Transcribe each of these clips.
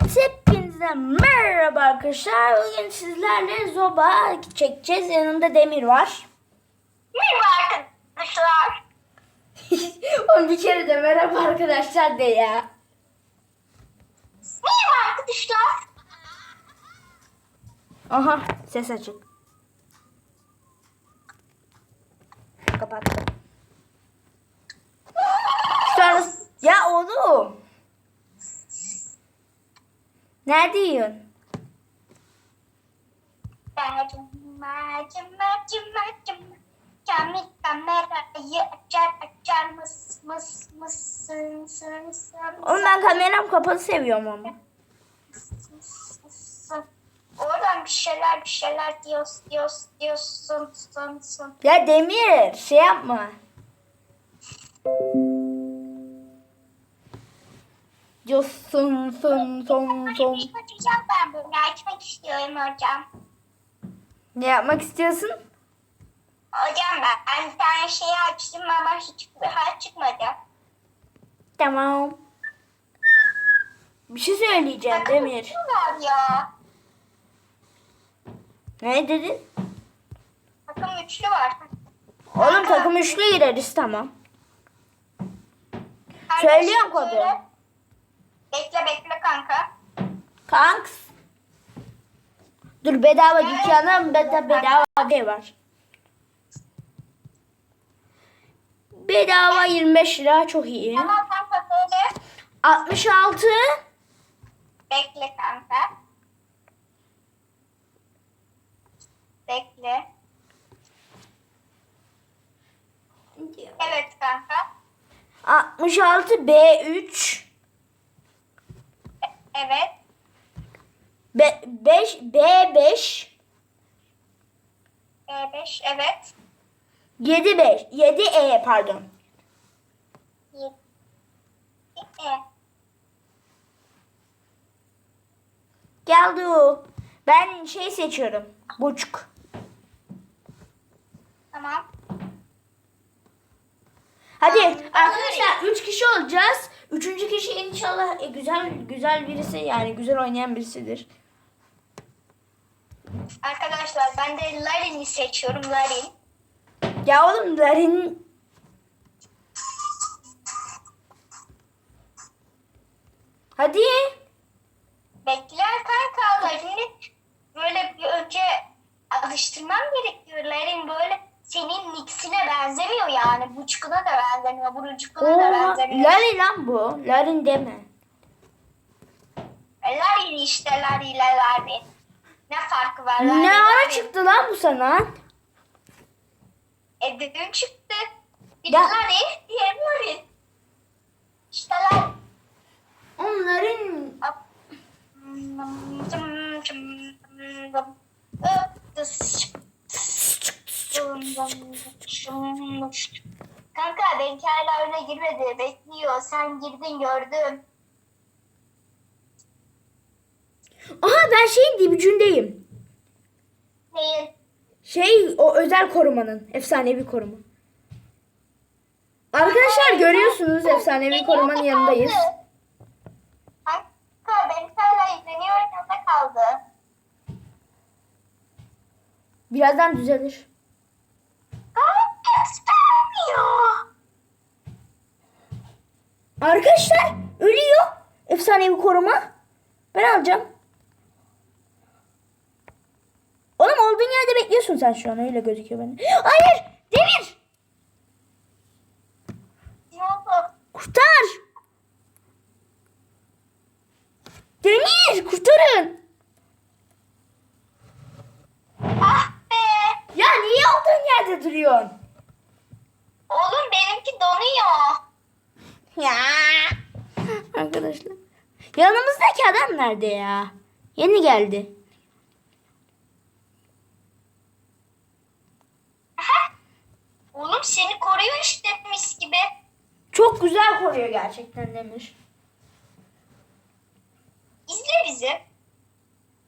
Evet hepinize merhaba arkadaşlar. Bugün sizlerle zoba çekeceğiz. Yanımda Demir var. Merhaba arkadaşlar. Oğlum bir kere de merhaba arkadaşlar de ya. Merhaba arkadaşlar. Aha ses açık. Kapattım. Sonra... Ya oğlum. Nerede yiyorsun? Kamerayı açar açar mıs mıs mısın sın sın Oğlum ben kameram kapalı seviyorum ama. Oradan bir şeyler bir şeyler diyorsun diyorsun diyorsun sun sun. Ya Demir şey yapma. Diyorsun son son son. Açacağım ben bunu açmak istiyorum hocam. Ne yapmak istiyorsun? Hocam ben, bir tane şeyi açtım ama hiç bir çıkmadı. Tamam. Bir şey söyleyeceğim Demir. Var ya. Ne dedin? Takım üçlü var. Oğlum takım üçlü gireriz tamam. Söylüyorum kodu. Bekle bekle kanka. Kanks. Dur bedava dükkanı beda bedava şey var. Bedava 25 lira çok iyi. Tamam kanka söyle. 66 Bekle kanka. Bekle. Evet kanka. 66 B3 Evet. B 5 B5 E5 evet. 7 5 7 E pardon. Yedi. E. Geldi. Ben şey seçiyorum. Buçuk. Tamam. Hadi arkadaşlar 3 kişi olacağız. Üçüncü kişi inşallah e, güzel güzel birisi yani güzel oynayan birisidir. Arkadaşlar ben de Larin'i seçiyorum. Larin. Ya oğlum Larin Hadi. Bekler kanka Larin'i böyle bir önce alıştırmam gerekiyor. Larin böyle senin Nix'ine benzemiyor yani. Buçkuna da benzemiyor. Burucukuna da benzemiyor. Larin lan bu. Larin deme. E, Larin işte Larin ile Larin. Ne farkı var? Larin, Ne ara Larin. çıktı lan bu sana? E dün çıktı. Bir Ya- Larin, diğer Larin. İşte Larin. Onların Kanka benimki hala öne girmedi. Bekliyor. Sen girdin gördüm. Aha ben şeyin dibicindeyim. Neyin? Şey o özel korumanın. Efsanevi koruma. Arkadaşlar görüyorsunuz efsanevi korumanın yanındayız. Kanka benimki hala izleniyor. Yanında kaldı. Birazdan düzelir. Arkadaşlar ölüyor. Efsanevi koruma. Ben alacağım. Oğlum olduğun yerde bekliyorsun sen şu an öyle gözüküyor bende. Hayır! Demir! Ne oldu? Kurtar! Demir! Kurtarın! Ah be. Ya niye olduğun yerde duruyorsun? Oğlum benimki donuyor. Ya. Arkadaşlar. Yanımızdaki adam nerede ya? Yeni geldi. Aha. Oğlum seni koruyor işte mis gibi. Çok güzel koruyor gerçekten Demir. İzle bizi.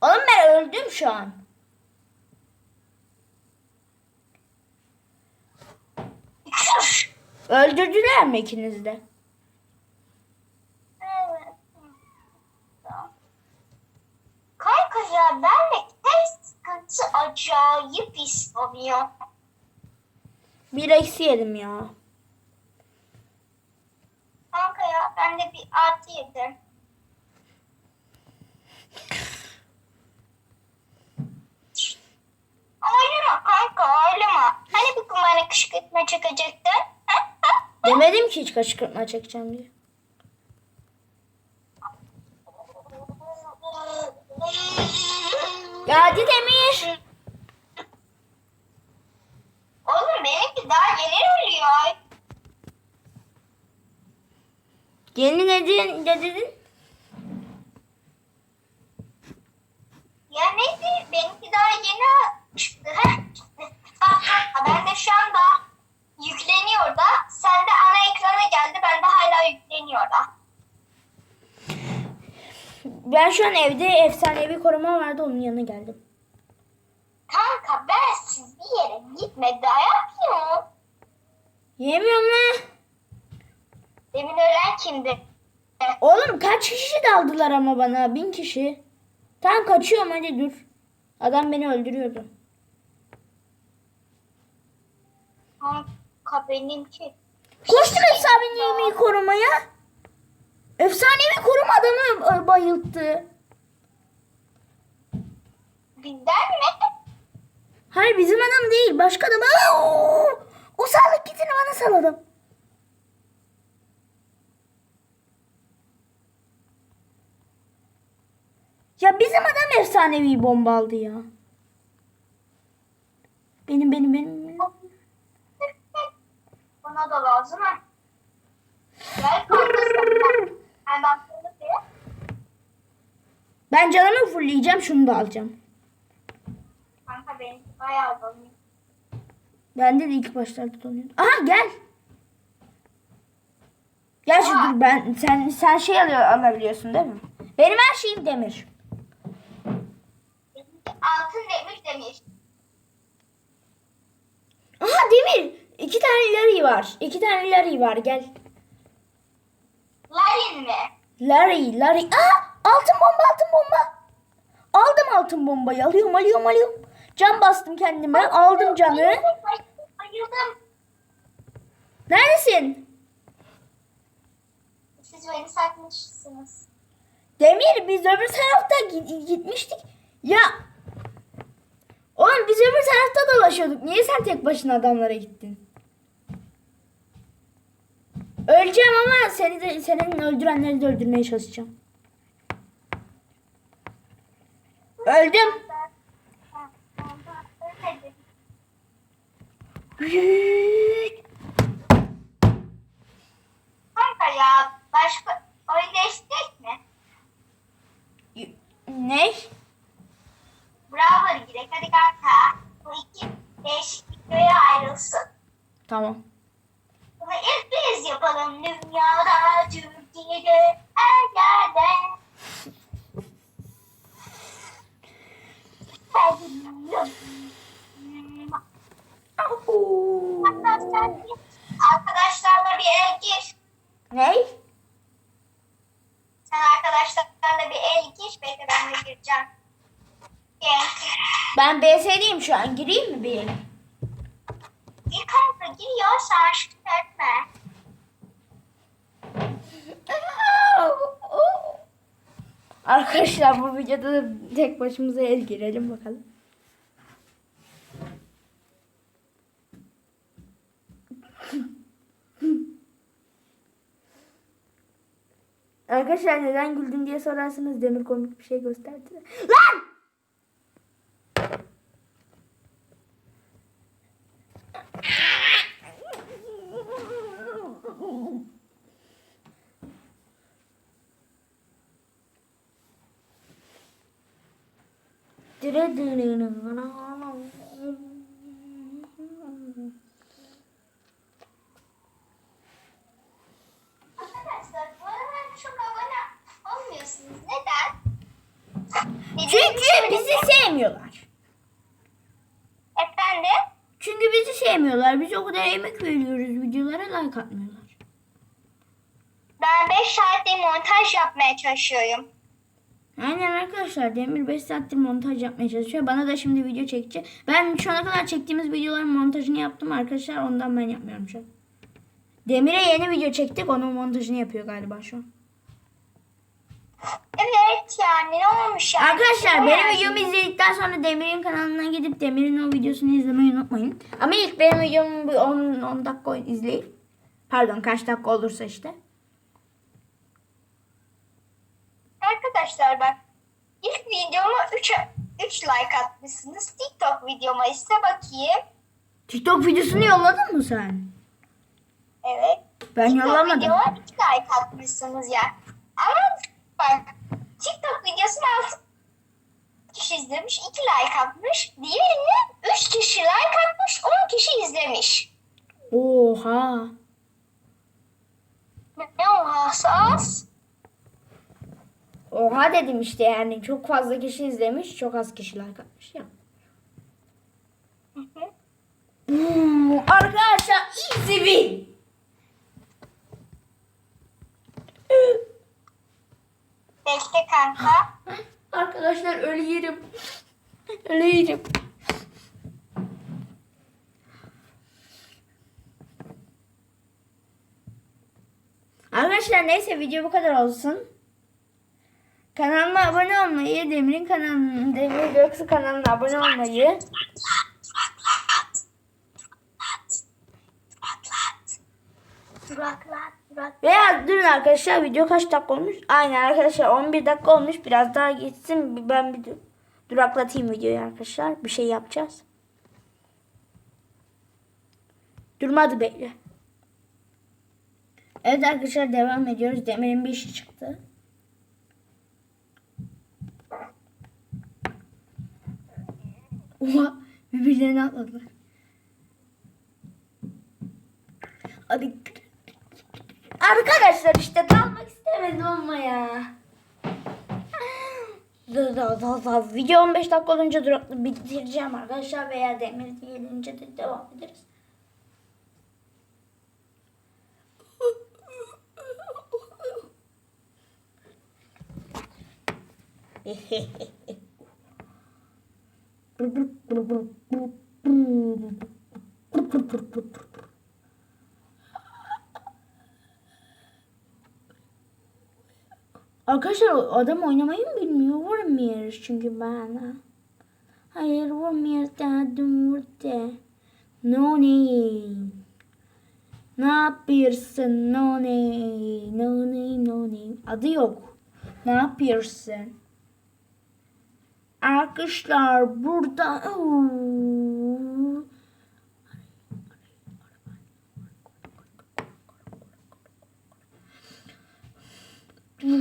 Oğlum ben öldüm şu an. Öldürdüler mi ikiniz de? Arkadaşlar ben de en sıkıntı acayip his oluyor. Bir eksi yedim ya. Kanka ya ben de bir artı yedim. Ağlama kanka ağlama. Hani bir gün bana kışkırtma çekecektin? Demedim ki hiç kışkırtma çekeceğim diye. Ya hadi Demir. Oğlum benimki daha yeni ölüyor. Yeni ne dedin? Ne dedin? Ya neydi? Benimki daha yeni çıktı. Ben de şu anda yükleniyor da. Sen de ana ekrana geldi. Ben de hala yükleniyor da. Ben şu an evde efsanevi koruma vardı onun yanına geldim. Kanka ben siz bir yere gitme dayak yiyorum. Yemiyorum lan. Demin ölen kimdi? Oğlum kaç kişi daldılar ama bana? Bin kişi. Tamam kaçıyorum hadi dur. Adam beni öldürüyordu. Kanka benimki. Koştum efsanevi korumaya. Efsanevi koruma adamı e, bayılttı. Bizden mi? Hayır bizim adam değil başka adam. Aa, o, o sağlık kitini bana salladım. Ya bizim adam efsanevi bomba aldı ya. Benim benim benim. Bana da lazım ha. Gel. Ben canımı fullleyeceğim şunu da alacağım. Kanka benimki bayağı donuyor. Bende de ilk başlarda donuyordu. Aha gel. Gel şu dur ben sen sen şey alıyor, alabiliyorsun değil mi? Benim her şeyim demir. Altın demir demir. Aha demir. İki tane Larry var. İki tane Larry var gel. Larin mi? Larry, Larry. Aa altın bomba altın bomba. Aldım altın bombayı alıyorum alıyorum alıyorum. Can bastım kendime aldım canı. Bayıldım. Neredesin? Siz beni satmışsınız. Demir biz öbür tarafta gi- gitmiştik. Ya Oğlum biz öbür tarafta dolaşıyorduk. Niye sen tek başına adamlara gittin? Öleceğim ama seni de senin öldürenleri de öldürmeye çalışacağım. Öldüm. Kanka ya başka oyun değiştirecek mi? Ne? Bravo girek hadi kanka. Bu iki değişiklik göğe ayrılsın. Tamam. Bunu ilk biz yapalım dünyada, Türkiye'de, her yerde. Arkadaşlarla bir el gir. Ne? Sen arkadaşlarla bir el gir. Bekle ben de gireceğim. Gel. Ben BS'deyim şu an. Gireyim mi bir yere? Gir kanka gir ya sen aşkım etme. Arkadaşlar bu videoda da tek başımıza el girelim bakalım. Arkadaşlar neden güldüm diye sorarsanız Demir komik bir şey gösterdi. Lan! Arkadaşlar bu aralar çok abone olmuyorsunuz. Neden? Neden Çünkü bizi sevmiyorlar. Efendim? Çünkü bizi sevmiyorlar. Biz o kadar emek veriyoruz videolara like atmıyorlar. Ben 5 saatte montaj yapmaya çalışıyorum. Aynen arkadaşlar Demir 5 saattir montaj yapmaya çalışıyor. Bana da şimdi video çekecek. Ben şu ana kadar çektiğimiz videoların montajını yaptım arkadaşlar. Ondan ben yapmıyorum şu an. Demir'e yeni video çektik. Onun montajını yapıyor galiba şu an. Evet yani ne olmuş yani? Arkadaşlar benim videomu izledikten sonra Demir'in kanalına gidip Demir'in o videosunu izlemeyi unutmayın. Ama ilk benim videomu bir 10, 10 dakika izleyin. Pardon kaç dakika olursa işte. Arkadaşlar bak ilk videoma 3 3 like atmışsınız. TikTok videoma ise bakayım. TikTok videosunu yolladın mı sen? Evet. Ben TikTok yollamadım. videoma 2 like atmışsınız ya. Ama TikTok videosunu 6 kişi izlemiş, 2 like atmış. Diğerini 3 kişi like atmış, 10 kişi izlemiş. Oha. Ne o hassas? Oha dedim işte yani çok fazla kişi izlemiş çok az kişi like atmış ya. Hmm, arkadaşlar easy win. Bekle kanka. Arkadaşlar ölüyorum. Ölüyorum. Arkadaşlar neyse video bu kadar olsun. Kanalıma abone olmayı, Demir'in kanalına, Demir Göksu kanalına abone olmayı, Veya durun arkadaşlar video kaç dakika olmuş? Aynen arkadaşlar 11 dakika olmuş. Biraz daha geçsin. Ben bir dur- duraklatayım videoyu arkadaşlar. Bir şey yapacağız. Durmadı bekle. Evet arkadaşlar devam ediyoruz. Demir'in bir işi çıktı. Oha birbirlerine atladılar. Hadi Arkadaşlar işte dalmak istemedim ama ya. Video 15 dakika olunca duraklı bitireceğim arkadaşlar veya demir gelince de devam ederiz. Arkadaşlar adam oynamayı mı bilmiyor? Vurmuyoruz çünkü bana. Hayır vurmuyoruz dedim vurdu. No name. Ne yapıyorsun? No name. No name, no name. Adı yok. Ne yapıyorsun? Arkadaşlar burada... Oo. Arkadaşlar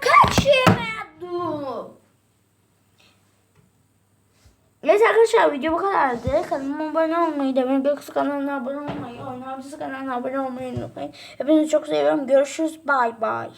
kaçıyordum. Evet arkadaşlar video bu kadardı. Kanalıma abone olmayı, Demir Göksu kanalına abone olmayı, Oyun Avcısı kanalına abone olmayı unutmayın. Hepinizi çok seviyorum. Görüşürüz. Bye bye.